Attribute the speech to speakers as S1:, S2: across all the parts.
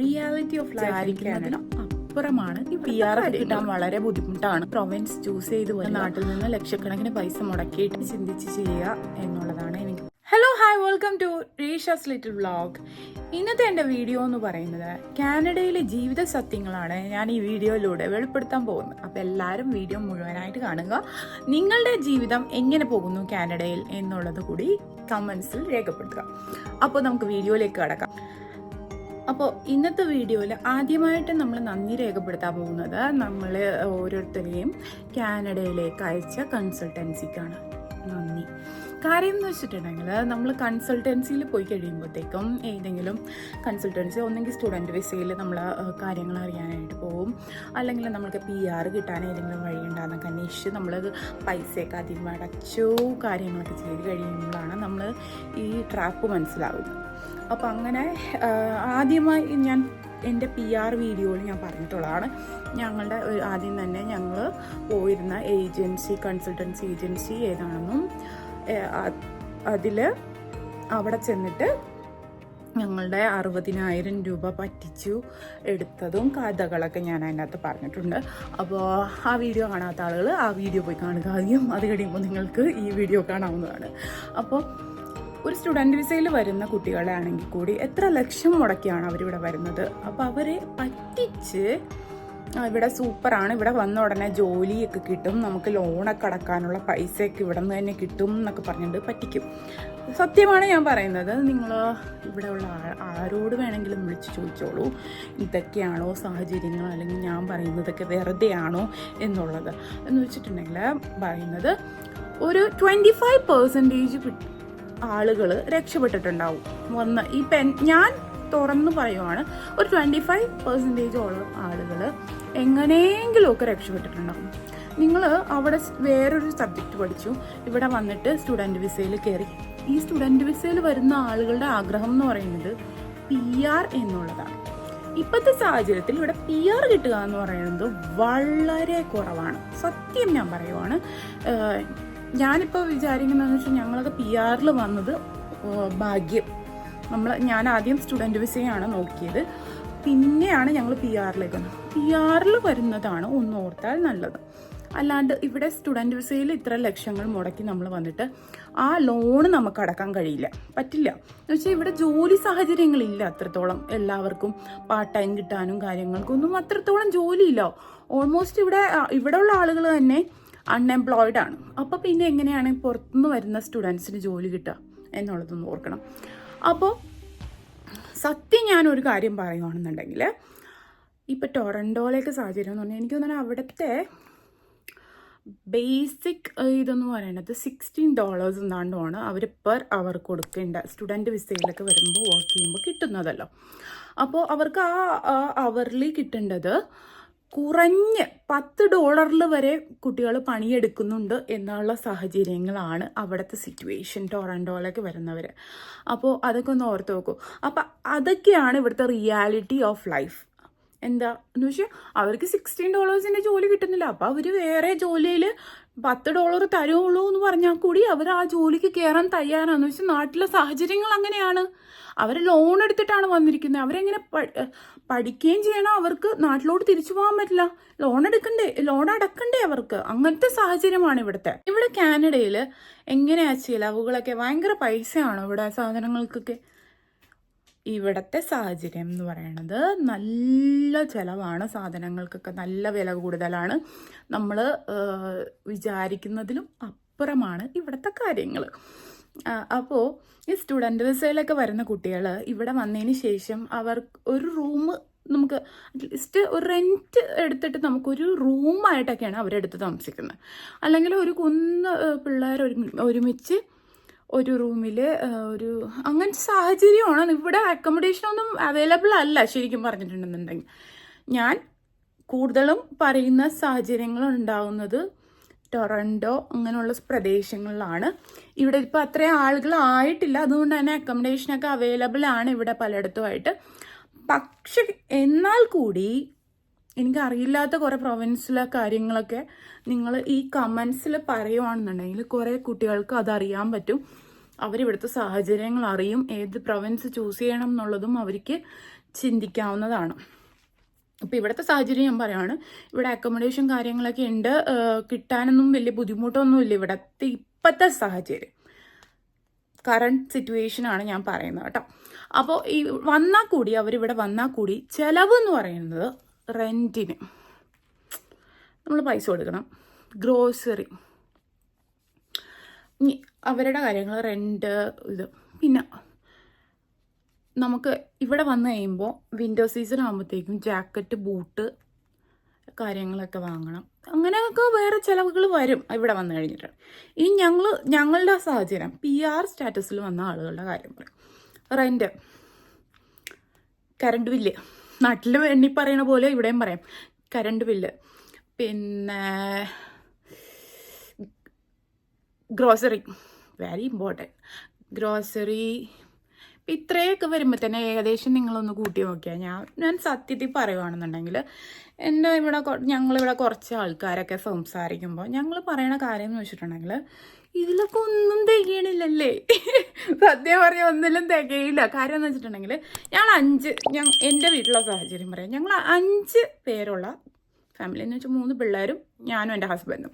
S1: Reality of life അപ്പുറമാണ് ഈ P R കിട്ടാൻ വളരെ ബുദ്ധിമുട്ടാണ്. പ്രൊവിൻസ് ചൂസ് ചെയ്ത് പോയി നാട്ടിൽ നിന്ന് ലക്ഷക്കണക്കിന് പൈസ മുടക്കിയിട്ട് ചിന്തിച്ച് ചെയ്യുക എന്നുള്ളതാണ് എനിക്ക്. Hello hi welcome to Reesha's little vlog ഇന്നത്തെ എന്റെ വീഡിയോ എന്ന് പറയുന്നത് കാനഡയിലെ ജീവിത സത്യങ്ങളാണ് ഞാൻ ഈ വീഡിയോയിലൂടെ വെളിപ്പെടുത്താൻ പോകുന്നത്. അപ്പോൾ എല്ലാവരും വീഡിയോ മുഴുവനായിട്ട് കാണുക. നിങ്ങളുടെ ജീവിതം എങ്ങനെ പോകുന്നു കാനഡയിൽ എന്നുള്ളത് കൂടി കമൻസിൽ രേഖപ്പെടുത്തുക. അപ്പോൾ നമുക്ക് വീഡിയോയിലേക്ക് കടക്കാം. അപ്പോൾ ഇന്നത്തെ വീഡിയോയിൽ ആദ്യമായിട്ട് നമ്മൾ നന്ദി രേഖപ്പെടുത്താൻ പോകുന്നത് നമ്മൾ ഓരോരുത്തരെയും കാനഡയിലേക്ക് അയച്ച കൺസൾട്ടൻസിക്കാണ് നന്ദി. കാര്യം എന്ന് വെച്ചിട്ടുണ്ടെങ്കിൽ നമ്മൾ കൺസൾട്ടൻസിയിൽ പോയി കഴിയുമ്പോഴത്തേക്കും ഏതെങ്കിലും കൺസൾട്ടൻസി ഒന്നെങ്കിൽ സ്റ്റുഡന്റ് വിസയിൽ നമ്മൾ കാര്യങ്ങൾ അറിയാനായിട്ട് പോകും അല്ലെങ്കിൽ നമ്മൾക്ക് പി ആർ കിട്ടാൻ ഏതെങ്കിലും വഴി ഉണ്ടാകുന്നൊക്കെ അന്വേഷിച്ച് നമ്മൾ പൈസയൊക്കെ ആദ്യം അടച്ചു കാര്യങ്ങളൊക്കെ ചെയ്ത് കഴിയുമ്പോഴാണ് നമ്മൾ ഈ ട്രാപ്പ് മനസ്സിലാവുന്നത്. അപ്പോൾ അങ്ങനെ ആദ്യമായി ഞാൻ എന്റെ പി ആർ വീഡിയോയിൽ ഞാൻ പറഞ്ഞിട്ടുള്ളതാണ്. ഞങ്ങളുടെ ആദ്യം തന്നെ ഞങ്ങൾ പോയിരുന്ന ഏജൻസി കൺസൾട്ടൻസി ഏജൻസി ഏതാണെന്നും അതിൽ അവിടെ ചെന്നിട്ട് ഞങ്ങളുടെ അറുപതിനായിരം രൂപ പറ്റിച്ചു എടുത്തതും കഥകളൊക്കെ ഞാൻ അതിനകത്ത് പറഞ്ഞിട്ടുണ്ട്. അപ്പോൾ ആ വീഡിയോ കാണാത്ത ആളുകൾ ആ വീഡിയോ പോയി കാണുക. ആദ്യം അത് കഴിയുമ്പോൾ നിങ്ങൾക്ക് ഈ വീഡിയോ കാണാവുന്നതാണ്. അപ്പോൾ ഒരു സ്റ്റുഡന്റ് വിസയിൽ വരുന്ന കുട്ടികളെ ആണെങ്കിൽ കൂടി എത്ര ലക്ഷം മുടക്കിയാണ് അവരിവിടെ വരുന്നത്? അപ്പോൾ അവരെ പറ്റിച്ച് ഇവിടെ സൂപ്പറാണ്. ഇവിടെ വന്ന ഉടനെ ജോലിയൊക്കെ കിട്ടും. നമുക്ക് ലോണൊക്കെ അടക്കാനുള്ള പൈസയൊക്കെ ഇവിടെ നിന്ന് തന്നെ കിട്ടും എന്നൊക്കെ പറഞ്ഞിട്ട് പറ്റിക്കും. സത്യമാണ് ഞാൻ പറയുന്നത്. നിങ്ങൾ ഇവിടെ ഉള്ള ആരോട് വേണമെങ്കിലും വിളിച്ച് ചോദിച്ചോളൂ. ഇതൊക്കെയാണോ സാഹചര്യങ്ങൾ? അല്ലെങ്കിൽ ഞാൻ പറയുന്നതൊക്കെ വെറുതെയാണോ എന്നുള്ളത്. എന്ന് വെച്ചിട്ടുണ്ടെങ്കിൽ പറയുന്നത് ഒരു ട്വന്റി ഫൈവ് പെർസെന്റേജ് ആളുകൾ രക്ഷപ്പെട്ടിട്ടുണ്ടാവും. വന്ന് ഈ പെൻ ഞാൻ തുറന്നു പറയുവാണ് ഒരു ട്വന്റി ഫൈവ് പെർസെന്റേജോളം ആളുകൾ എങ്ങനെയെങ്കിലുമൊക്കെ രക്ഷപ്പെട്ടിട്ടുണ്ടാകും നിങ്ങൾ അവിടെ വേറൊരു സബ്ജക്റ്റ് പഠിച്ചു ഇവിടെ വന്നിട്ട് സ്റ്റുഡന്റ് വിസയിൽ കയറി. ഈ സ്റ്റുഡന്റ് വിസയിൽ വരുന്ന ആളുകളുടെ ആഗ്രഹം എന്ന് പറയുന്നത് പി ആർ എന്നുള്ളതാണ്. ഇപ്പോഴത്തെ സാഹചര്യത്തിൽ ഇവിടെ പി ആർ കിട്ടുക എന്ന് പറയുന്നത് വളരെ കുറവാണ്. സത്യം ഞാൻ പറയുവാണ്. ഞാനിപ്പോൾ വിചാരിക്കുന്നതെന്ന് വെച്ചാൽ ഞങ്ങളൊക്കെ പി ആറിൽ വന്നത് ഭാഗ്യം. നമ്മൾ ഞാൻ ആദ്യം സ്റ്റുഡന്റ് വിസയാണ് നോക്കിയത്. പിന്നെയാണ് ഞങ്ങൾ പി ആറിലേക്ക് വന്നത്. പി ആറിൽ വരുന്നതാണ് ഒന്ന് ഓർത്താൽ നല്ലത്. അല്ലാണ്ട് ഇവിടെ സ്റ്റുഡന്റ് വിസയിൽ ഇത്ര ലക്ഷങ്ങൾ മുടക്കി നമ്മൾ വന്നിട്ട് ആ ലോണ് നമുക്ക് അടക്കാൻ കഴിയില്ല. പറ്റില്ല. എന്ന് വെച്ചാൽ ഇവിടെ ജോലി സാഹചര്യങ്ങളില്ല അത്രത്തോളം. എല്ലാവർക്കും പാർട്ട് ടൈം കിട്ടാനും കാര്യങ്ങൾക്കൊന്നും അത്രത്തോളം ജോലിയില്ല. ഓൾമോസ്റ്റ് ഇവിടെ ഇവിടെ ഇവിടെയുള്ള ആളുകൾ തന്നെ അൺഎംപ്ലോയിഡ് ആണ്. അപ്പോൾ പിന്നെ എങ്ങനെയാണ് പുറത്തുനിന്ന് വരുന്ന സ്റ്റുഡൻസിന് ജോലി കിട്ടുക എന്നുള്ളതൊന്നും ഓർക്കണം. അപ്പോൾ സത്യം ഞാനൊരു കാര്യം പറയുകയാണെന്നുണ്ടെങ്കിൽ ഇപ്പോൾ ടൊറൻഡോയിലേക്ക് സാഹചര്യം എന്ന് പറഞ്ഞാൽ എനിക്ക് തോന്നുന്നത് അവിടുത്തെ ബേസിക് ഇതെന്ന് പറയുന്നത് സിക്സ്റ്റീൻ ഡോളേഴ്സ് എന്നാണ്ടാണ് അവർ പെർ അവർ കൊടുക്കേണ്ട സ്റ്റുഡന്റ് വിസയിലൊക്കെ വരുമ്പോൾ വർക്ക് ചെയ്യുമ്പോൾ കിട്ടുന്നതല്ലോ. അപ്പോൾ അവർക്ക് ആ അവറിൽ കിട്ടേണ്ടത് കുറഞ്ഞ് പത്ത് ഡോളറിൽ വരെ കുട്ടികൾ പണിയെടുക്കുന്നുണ്ട് എന്നുള്ള സാഹചര്യങ്ങളാണ് അവിടുത്തെ സിറ്റുവേഷൻ ടൊറൻഡോയിലേക്ക് വരുന്നവർ അപ്പോൾ അതൊക്കെ ഒന്ന് ഓർത്ത് നോക്കൂ. അപ്പോൾ അതൊക്കെയാണ് ഇവിടുത്തെ റിയാലിറ്റി ഓഫ് ലൈഫ് എന്താ എന്ന് വെച്ചാൽ അവർക്ക് സിക്സ്റ്റീൻ ഡോളേഴ്സിന്റെ ജോലി കിട്ടുന്നില്ല. അപ്പോൾ അവർ വേറെ ജോലിയിൽ പത്ത് ഡോളർ തരുള്ളൂ എന്ന് പറഞ്ഞാൽ കൂടി അവർ ആ ജോലിക്ക് കയറാൻ തയ്യാറാന്ന് വെച്ചാൽ നാട്ടിലെ സാഹചര്യങ്ങൾ അങ്ങനെയാണ്. അവർ ലോൺ എടുത്തിട്ടാണ് വന്നിരിക്കുന്നത്. അവരെങ്ങനെ പഠിക്കുകയും ചെയ്യണം. അവർക്ക് നാട്ടിലോട്ട് തിരിച്ചു പോകാൻ പറ്റില്ല. ലോൺ എടുക്കണ്ടേ ലോൺ അടക്കണ്ടേ അവർക്ക്. അങ്ങനത്തെ സാഹചര്യമാണ് ഇവിടുത്തെ. ഇവിടെ കാനഡയിൽ എങ്ങനെയാ ചിലവുകളൊക്കെ? ഭയങ്കര പൈസയാണോ ഇവിടെ സാധനങ്ങൾക്കൊക്കെ? ഇവിടുത്തെ സാഹചര്യം എന്ന് പറയുന്നത് നല്ല ചിലവാണ് സാധനങ്ങൾക്കൊക്കെ നല്ല വില കൂടുതലാണ്. നമ്മൾ വിചാരിക്കുന്നതിലും അപ്പുറമാണ് ഇവിടുത്തെ കാര്യങ്ങൾ അപ്പോൾ ഈ സ്റ്റുഡന്റ് വിസയിലൊക്കെ വരുന്ന കുട്ടികൾ ഇവിടെ വന്നതിന് ശേഷം അവർ ഒരു റൂം നമുക്ക് അറ്റ്ലീസ്റ്റ് ഒരു റെന്റ് എടുത്തിട്ട് നമുക്കൊരു റൂമായിട്ടൊക്കെയാണ് അവരെടുത്ത് താമസിക്കുന്നത്. അല്ലെങ്കിൽ ഒരു കുന്ന് പിള്ളേർ ഒരു ഒരുമിച്ച് ഒരു റൂമിൽ ഒരു അങ്ങനത്തെ സാഹചര്യമാണ്. ഇവിടെ അക്കോമഡേഷൻ ഒന്നും അവൈലബിൾ അല്ല ശരിക്കും പറഞ്ഞിട്ടുണ്ടെന്നുണ്ടെങ്കിൽ. ഞാൻ കൂടുതലും പറയുന്ന സാഹചര്യങ്ങൾ ഉണ്ടാവുന്നത്. ടൊറൻഡോ അങ്ങനെയുള്ള പ്രദേശങ്ങളിലാണ്. ഇവിടെ ഇപ്പോൾ അത്രയും ആളുകൾ ആയിട്ടില്ല. അതുകൊണ്ട് തന്നെ അക്കോമഡേഷനൊക്കെ അവൈലബിൾ ആണ് ഇവിടെ പലയിടത്തുമായിട്ട്. പക്ഷെ എന്നാൽ കൂടി എനിക്ക് അറിയില്ലാത്ത കുറേ പ്രൊവിൻസിലെ കാര്യങ്ങളൊക്കെ നിങ്ങൾ ഈ കമൻസിൽ പറയുവാണെന്നുണ്ടെങ്കിൽ കുറേ കുട്ടികൾക്ക് അതറിയാൻ പറ്റും. അവരിവിടുത്തെ സാഹചര്യങ്ങൾ അറിയും ഏത് പ്രൊവിൻസ് ചൂസ് ചെയ്യണം എന്നുള്ളതും അവർക്ക് ചിന്തിക്കാവുന്നതാണ്. അപ്പോൾ ഇവിടുത്തെ സാഹചര്യം ഞാൻ പറയുകയാണ് ഇവിടെ അക്കോമഡേഷൻ കാര്യങ്ങളൊക്കെ ഉണ്ട് കിട്ടാനൊന്നും വലിയ ബുദ്ധിമുട്ടൊന്നുമില്ല ഇവിടുത്തെ ഇപ്പോഴത്തെ സാഹചര്യം. കറണ്ട് സിറ്റുവേഷനാണ് ഞാൻ പറയുന്നത് കേട്ടോ. അപ്പോൾ ഈ വന്നാൽ കൂടി അവരിവിടെ വന്നാൽ കൂടി ചിലവ് എന്ന് പറയുന്നത് റെന്റിന് നമ്മൾ പൈസ കൊടുക്കണം. ഗ്രോസറി. അവരുടെ കാര്യങ്ങൾ റെന്റ് ഇത്. പിന്നെ നമുക്ക് ഇവിടെ വന്നു കഴിയുമ്പോൾ വിൻഡോ സീസൺ ആകുമ്പോഴത്തേക്കും ജാക്കറ്റ് ബൂട്ട് കാര്യങ്ങളൊക്കെ വാങ്ങണം. അങ്ങനെയൊക്കെ വേറെ ചിലവുകൾ വരും ഇവിടെ വന്നു കഴിഞ്ഞിട്ട്. ഇനി ഞങ്ങൾ ഞങ്ങളുടെ സാഹചര്യം പി ആർ സ്റ്റാറ്റസിൽ വന്ന ആളുകളുടെ കാര്യം പറയും. റെന്റ് കറണ്ട് ബില്ല് നാട്ടിൽ എണ്ണി പറയണ പോലെ ഇവിടെയും പറയാം. കറണ്ട് ബില്ല് പിന്നെ ഗ്രോസറി വെരി ഇമ്പോർട്ടന്റ് ഗ്രോസറി ഇത്രയൊക്കെ വരുമ്പോൾ തന്നെ ഏകദേശം നിങ്ങളൊന്ന് കൂട്ടി നോക്കിയാൽ ഞാൻ ഞാൻ സത്യത്തിൽ പറയുവാണെന്നുണ്ടെങ്കിൽ എന്റെ ഇവിടെ ഞങ്ങളിവിടെ കുറച്ച് ആൾക്കാരൊക്കെ സംസാരിക്കുമ്പോൾ ഞങ്ങൾ പറയണ കാര്യം എന്ന് വെച്ചിട്ടുണ്ടെങ്കിൽ ഇതിലൊക്കെ ഒന്നും തികയണില്ലല്ലേ? സത്യം പറഞ്ഞ ഒന്നിലും തികയില്ല. കാര്യം എന്ന് വെച്ചിട്ടുണ്ടെങ്കിൽ ഞങ്ങൾ അഞ്ച് ഞങ്ങൾ എന്റെ വീട്ടിലുള്ള സാഹചര്യം പറയാം. ഞങ്ങൾ അഞ്ച് പേരുള്ള ഫാമിലി എന്ന് വെച്ചാൽ മൂന്ന് പിള്ളേരും ഞാനും എന്റെ ഹസ്ബൻഡും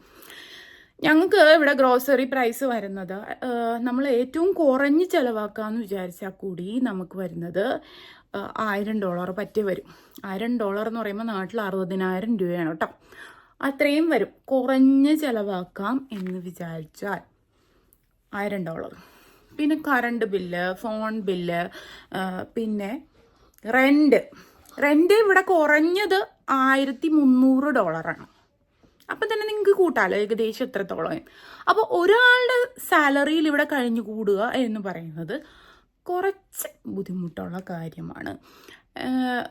S1: ഞങ്ങൾക്ക് ഇവിടെ ഗ്രോസറി പ്രൈസ് വരുന്നത് നമ്മൾ ഏറ്റവും കുറഞ്ഞ് ചിലവാക്കാമെന്ന് വിചാരിച്ചാൽ കൂടി നമുക്ക് വരുന്നത് ആയിരം ഡോളർ പറ്റി വരും. ആയിരം ഡോളർ എന്ന് പറയുമ്പോൾ നാട്ടിൽ അറുപതിനായിരം രൂപയാണ് കേട്ടോ. അത്രയും വരും. കുറഞ്ഞ് ചിലവാക്കാം എന്ന് വിചാരിച്ചാൽ ആയിരം ഡോളർ പിന്നെ കറണ്ട് ബില്ല് ഫോൺ ബില്ല് പിന്നെ റെന്റ് റെന്റ് ഇവിടെ കുറഞ്ഞത് ആയിരത്തി മുന്നൂറ് ഡോളറാണ് അപ്പം തന്നെ നിങ്ങൾക്ക് കൂട്ടാലോ? ഏകദേശം എത്രത്തോളം? അപ്പോൾ ഒരാളുടെ സാലറിയിൽ ഇവിടെ കഴിഞ്ഞു കൂടുക എന്ന് പറയുന്നത് കുറച്ച് ബുദ്ധിമുട്ടുള്ള കാര്യമാണ്.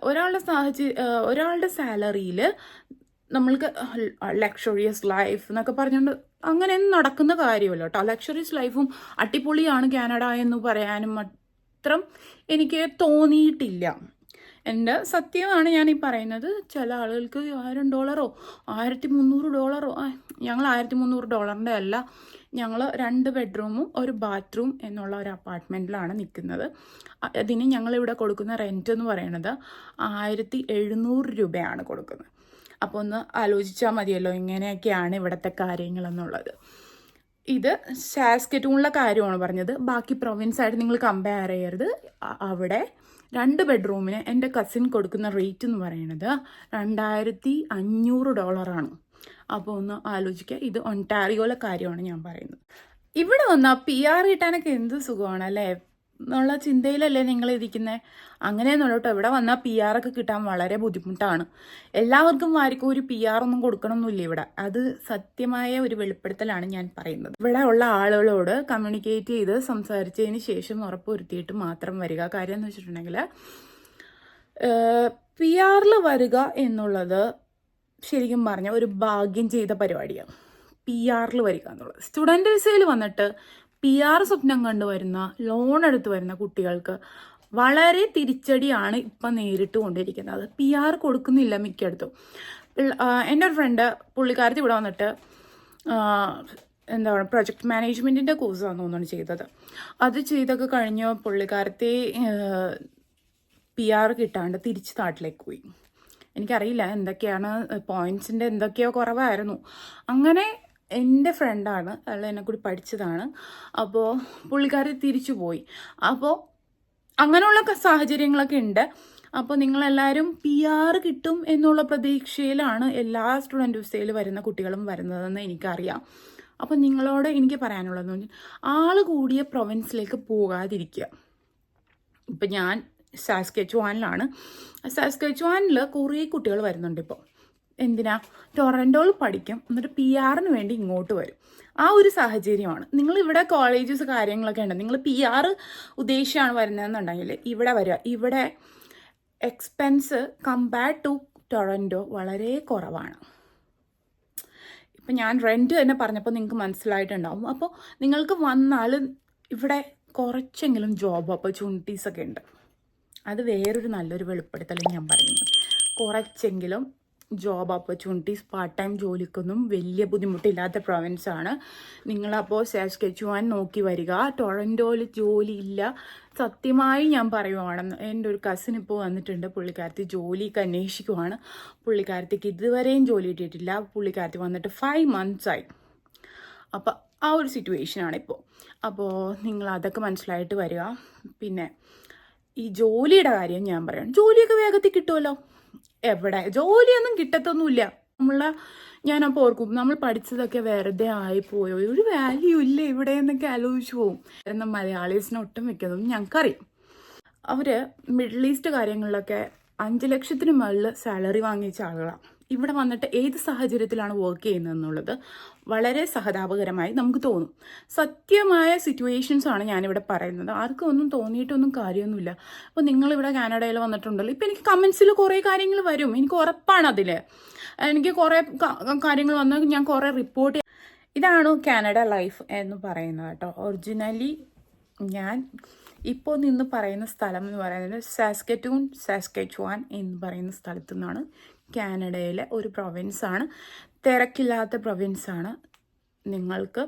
S1: ഒരാളുടെ സാഹചര്യം ഒരാളുടെ സാലറിയിൽ നമ്മൾക്ക് ലക്ഷറിയസ് ലൈഫ് എന്നൊക്കെ പറഞ്ഞുകൊണ്ട് അങ്ങനെ നടക്കുന്ന കാര്യമല്ല കേട്ടോ. ലക്ഷറിയസ് ലൈഫും അടിപൊളിയാണ് കാനഡ എന്ന് പറയാനും മാത്രം എനിക്ക് തോന്നിയിട്ടില്ല. എന്റെ സത്യമാണ് ഞാൻ ഈ പറയുന്നത്. ചില ആളുകൾക്ക് ആയിരം ഡോളറോ ആയിരത്തി മുന്നൂറ് ഡോളറോ ഞങ്ങൾ ആയിരത്തി മുന്നൂറ് ഡോളറിന്റെ അല്ല. ഞങ്ങൾ രണ്ട് ബെഡ്റൂമും ഒരു ബാത്റൂം എന്നുള്ള ഒരു അപ്പാർട്ട്മെന്റിലാണ് നിൽക്കുന്നത്. അതിന് ഞങ്ങളിവിടെ കൊടുക്കുന്ന റെന്റ് എന്ന് പറയുന്നത് ആയിരത്തി എഴുന്നൂറ് രൂപയാണ് കൊടുക്കുന്നത്. അപ്പോൾ ഒന്ന് ആലോചിച്ചാൽ മതിയല്ലോ ഇങ്ങനെയൊക്കെയാണ് ഇവിടുത്തെ കാര്യങ്ങളെന്നുള്ളത്. ഇത് സാസ്കറ്റൂണിലെ കാര്യമാണ് പറഞ്ഞത്. ബാക്കി പ്രൊവിൻസ് ആയിട്ട് നിങ്ങൾ കമ്പയർ ചെയ്യരുത്. അവിടെ രണ്ട് ബെഡ്റൂമിന് എന്റെ കസിൻ കൊടുക്കുന്ന റേറ്റ് എന്ന് പറയുന്നത് രണ്ടായിരത്തി അഞ്ഞൂറ് ഡോളറാണ് അപ്പോൾ ഒന്ന് ആലോചിക്കുക ഇത് ഒണ്ടാരിയോലെ കാര്യമാണ് ഞാൻ പറയുന്നത്. ഇവിടെ വന്നാൽ പി ആർ കിട്ടാനൊക്കെ എന്ത് സുഖമാണ് അല്ലേ? എന്നുള്ള ചിന്തയിലല്ലേ നിങ്ങൾ ഇരിക്കുന്നത് അങ്ങനെയൊന്നുമല്ല കേട്ടോ. ഇവിടെ വന്നാൽ പി ആർ ഒക്കെ കിട്ടാൻ വളരെ ബുദ്ധിമുട്ടാണ്. എല്ലാവർക്കും ആർക്കും ഒരു പി ആർ ഒന്നും കൊടുക്കണമെന്നില്ല ഇവിടെ. അത് സത്യമായ ഒരു വെളിപ്പെടുത്തലാണ് ഞാൻ പറയുന്നത്. ഇവിടെ ഉള്ള ആളുകളോട് കമ്മ്യൂണിക്കേറ്റ് ചെയ്ത് സംസാരിച്ചതിന് ശേഷം ഉറപ്പുവരുത്തിയിട്ട് മാത്രം വരിക. കാര്യം എന്ന് വെച്ചിട്ടുണ്ടെങ്കിൽ പി ആറിൽ വരിക എന്നുള്ളത് ശരിക്കും പറഞ്ഞാൽ ഒരു ഭാഗ്യം ചെയ്ത പരിപാടിയാണ്. പി ആറിൽ വരിക എന്നുള്ളത്. സ്റ്റുഡന്റ് വിസയിൽ വന്നിട്ട് പി ആർ സ്വപ്നം കണ്ടുവരുന്ന ലോൺ എടുത്തു വരുന്ന കുട്ടികൾക്ക് വളരെ തിരിച്ചടിയാണ് ഇപ്പം നേരിട്ട് കൊണ്ടിരിക്കുന്നത്. പി ആർ കൊടുക്കുന്നില്ല മിക്കയിടത്തും. പിള്ള- എന്റെ ഒരു ഫ്രണ്ട് പുള്ളിക്കാരത്തി ഇവിടെ വന്നിട്ട് എന്താ പറയുക പ്രൊജക്ട് മാനേജ്മെന്റിന്റെ കോഴ്സാണ് തോന്നുന്നു ചെയ്തത്. അത് ചെയ്തൊക്കെ കഴിഞ്ഞ് പുള്ളിക്കാരത്തി പി ആർ കിട്ടാണ്ട് തിരിച്ച് നാട്ടിലേക്ക് പോയി. എനിക്കറിയില്ല എന്തൊക്കെയാണ് പോയിന്റ്സിന്റെ എന്തൊക്കെയോ കുറവായിരുന്നു. അങ്ങനെ എന്റെ ഫ്രണ്ടാണ്. അയാൾ എന്നെ കൂടി പഠിച്ചതാണ്. അപ്പോൾ പുള്ളിക്കാരി തിരിച്ചു പോയി. അപ്പോൾ അങ്ങനെയുള്ള സാഹചര്യങ്ങളൊക്കെ ഉണ്ട്. അപ്പോൾ നിങ്ങളെല്ലാവരും പി ആർ കിട്ടും എന്നുള്ള പ്രതീക്ഷയിലാണ് എല്ലാ സ്റ്റുഡന്റ് വിസയിൽ വരുന്ന കുട്ടികളും വരുന്നതെന്ന് എനിക്കറിയാം. അപ്പോൾ നിങ്ങളോട് എനിക്ക് പറയാനുള്ളതെന്ന് പറഞ്ഞാൽ ആൾ കൂടിയ പ്രൊവിൻസിലേക്ക് പോകാതിരിക്കുക. ഇപ്പം ഞാൻ സാസ്കെച്ചുവാനിലാണ്. സാസ്കെച്ചുവാനിൽ കുറേ കുട്ടികൾ വരുന്നുണ്ട് ഇപ്പോൾ എന്തിനാ? ടൊറന്റോയിൽ പഠിക്കും. എന്നിട്ട് പി ആറിന് വേണ്ടി ഇങ്ങോട്ട് വരും. ആ ഒരു സാഹചര്യമാണ്. നിങ്ങൾ ഇവിടെ കോളേജസ് കാര്യങ്ങളൊക്കെ ഉണ്ട്. നിങ്ങൾ പി ആർ ഉദ്ദേശിച്ചാണ് വരുന്നതെന്നുണ്ടെങ്കിൽ ഇവിടെ വരിക. ഇവിടെ എക്സ്പെൻസ് കമ്പയർഡ് ടു ടൊറന്റോ വളരെ കുറവാണ്. ഇപ്പം ഞാൻ റെന്റ് തന്നെ പറഞ്ഞപ്പോൾ നിങ്ങൾക്ക് മനസ്സിലായിട്ടുണ്ടാവും. അപ്പോൾ നിങ്ങൾക്ക് വന്നാൽ ഇവിടെ കുറച്ചെങ്കിലും ജോബ് ഓപ്പർച്യൂണിറ്റീസ് ഒക്കെ ഉണ്ട്. അത് വേറൊരു നല്ലൊരു വെളിപ്പെടുത്തലും ഞാൻ പറയുന്നത്. കുറച്ചെങ്കിലും ജോബ് ഓപ്പർച്യൂണിറ്റീസ് പാർട്ട് ടൈം ജോലിക്കൊന്നും വലിയ ബുദ്ധിമുട്ടില്ലാത്ത പ്രൊവിൻസ് ആണ്. നിങ്ങളപ്പോൾ സാസ്കെച്ചുവാൻ നോക്കി വരിക. ടൊറന്റോയിൽ ജോലിയില്ല. സത്യമായി ഞാൻ പറയുവാണെന്ന് എന്റെ ഒരു കസിൻ ഇപ്പോൾ വന്നിട്ടുണ്ട്. പുള്ളിക്കാരത്തി ജോലിക്ക് അന്വേഷിക്കുവാണ്. പുള്ളിക്കാരത്തിക്ക് ഇതുവരെയും ജോലി കിട്ടിയിട്ടില്ല. പുള്ളിക്കാരത്തി വന്നിട്ട് ഫൈവ് മന്ത്സ് ആയി. അപ്പോൾ ആ ഒരു സിറ്റുവേഷനാണ് ഇപ്പോൾ അപ്പോൾ നിങ്ങൾ അതൊക്കെ മനസ്സിലായിട്ട് വരിക. പിന്നെ ഈ ജോലിയുടെ കാര്യം ഞാൻ പറയാം ജോലിയൊക്കെ വേഗത്തിൽ കിട്ടുമല്ലോ എവിടെ? ജോലിയൊന്നും കിട്ടത്തൊന്നുമില്ല. നമ്മളെ ഞാനപ്പോൾ ഓർക്കും നമ്മൾ പഠിച്ചതൊക്കെ വെറുതെ ആയിപ്പോയോ? ഒരു വാല്യൂ ഇല്ല ഇവിടെ എന്നൊക്കെ ആലോചിച്ചു പോകും എന്നാൽ മലയാളീസിനെ ഒട്ടും വെക്കുന്നതും ഞങ്ങൾക്കറിയാം. അവർ മിഡിൽ ഈസ്റ്റ് കാര്യങ്ങളിലൊക്കെ അഞ്ച് ലക്ഷത്തിന് മുകളിൽ സാലറി വാങ്ങിച്ച ആളുകളാണ് ഇവിടെ വന്നിട്ട് ഏത് സാഹചര്യത്തിലാണ് വർക്ക് ചെയ്യുന്നതെന്നുള്ളത് വളരെ സഹതാപകരമായി നമുക്ക് തോന്നും. സത്യമായ സിറ്റുവേഷൻസ് ആണ് ഞാനിവിടെ പറയുന്നത്. ആർക്കും ഒന്നും തോന്നിയിട്ടൊന്നും കാര്യമൊന്നുമില്ല. അപ്പോൾ നിങ്ങളിവിടെ കാനഡയിൽ വന്നിട്ടുണ്ടല്ലോ. ഇപ്പം എനിക്ക് കമൻസിൽ കുറേ കാര്യങ്ങൾ വരും. എനിക്ക് ഉറപ്പാണ് അതിൽ എനിക്ക് കുറേ കാര്യങ്ങൾ വന്നാൽ ഞാൻ കുറേ റിപ്പോർട്ട് ഇതാണ് കാനഡ ലൈഫ് എന്ന് പറയുന്നത് കേട്ടോ. ഒറിജിനലി ഞാൻ ഇപ്പോൾ നിന്ന് പറയുന്ന സ്ഥലം എന്ന് പറയുന്നത് സാസ്കറ്റൂൺ സാസ്കറ്റുവാൻ എന്ന് പറയുന്ന സ്ഥലത്തു നിന്നാണ്. കാനഡയിലെ ഒരു പ്രൊവിൻസാണ്. തിരക്കില്ലാത്ത പ്രൊവിൻസാണ്. നിങ്ങൾക്ക്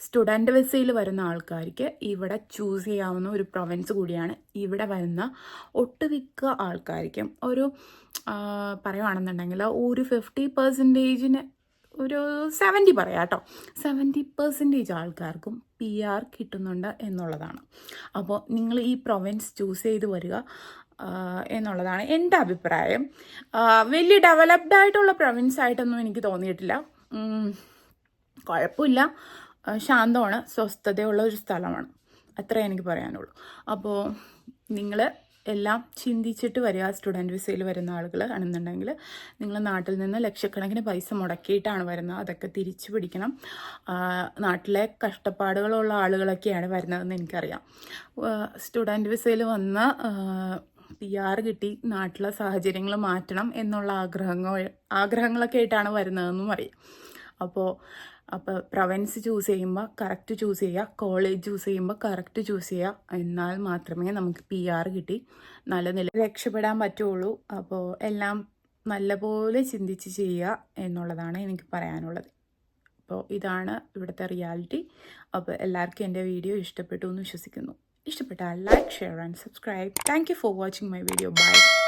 S1: സ്റ്റുഡന്റ് വിസയിൽ വരുന്ന ആൾക്കാർക്ക് ഇവിടെ ചൂസ് ചെയ്യാവുന്ന ഒരു പ്രൊവിൻസ് കൂടിയാണ്. ഇവിടെ വരുന്ന ഒട്ടുമിക്ക ആൾക്കാർക്കും ഒരു പറയുകയാണെന്നുണ്ടെങ്കിൽ ഒരു ഫിഫ്റ്റി പെർസെന്റേജിന് ഒരു സെവന്റി പറയാം കേട്ടോ സെവന്റി പെർസെന്റേജ് ആൾക്കാർക്കും പി ആർ കിട്ടുന്നുണ്ട് എന്നുള്ളതാണ്. അപ്പോൾ നിങ്ങൾ ഈ പ്രൊവിൻസ് ചൂസ് ചെയ്ത് വരിക എന്നുള്ളതാണ് എന്റെ അഭിപ്രായം. വലിയ ഡെവലപ്ഡ് ആയിട്ടുള്ള പ്രൊവിൻസ് ആയിട്ടൊന്നും എനിക്ക് തോന്നിയിട്ടില്ല. കുഴപ്പമില്ല. ശാന്തമാണ് സ്വസ്ഥതയുള്ള ഒരു സ്ഥലമാണ്. അത്രേ എനിക്ക് പറയാനുള്ളൂ. അപ്പോൾ നിങ്ങൾ എല്ലാം ചിന്തിച്ചിട്ട് വരിക. സ്റ്റുഡന്റ് വിസയിൽ വരുന്ന ആളുകൾ ആണെന്നുണ്ടെങ്കിൽ നിങ്ങൾ നാട്ടിൽ നിന്ന് ലക്ഷക്കണക്കിന് പൈസ മുടക്കിയിട്ടാണ് വരുന്നത്. അതൊക്കെ തിരിച്ചു പിടിക്കണം. നാട്ടിലെ കഷ്ടപ്പാടുകളുള്ള ആളുകളൊക്കെയാണ് വരുന്നതെന്ന് എനിക്കറിയാം. സ്റ്റുഡന്റ് വിസയിൽ വന്ന് പി ആർ കിട്ടി. നാട്ടിലെ സാഹചര്യങ്ങൾ മാറ്റണം എന്നുള്ള ആഗ്രഹങ്ങൾ ആഗ്രഹങ്ങളൊക്കെ ആയിട്ടാണ് വരുന്നതെന്നും അറിയാം. അപ്പോൾ അപ്പോൾ പ്രവൻസ് ചൂസ് ചെയ്യുമ്പോൾ കറക്റ്റ് ചൂസ് ചെയ്യുക കോളേജ് ചൂസ് ചെയ്യുമ്പോൾ കറക്റ്റ് ചൂസ് ചെയ്യുക എന്നാൽ മാത്രമേ നമുക്ക് പി ആർ കിട്ടി. നല്ല നില രക്ഷപ്പെടാൻ പറ്റുള്ളൂ. അപ്പോൾ എല്ലാം നല്ലപോലെ ചിന്തിച്ച് ചെയ്യുക എന്നുള്ളതാണ് എനിക്ക് പറയാനുള്ളത്. അപ്പോൾ ഇതാണ് ഇവിടുത്തെ റിയാലിറ്റി അപ്പോൾ എല്ലാവർക്കും എന്റെ വീഡിയോ ഇഷ്ടപ്പെട്ടു എന്ന് വിശ്വസിക്കുന്നു. ഇഷ്ടപ്പെട്ടാൽ like share and subscribe thank for watching my video bye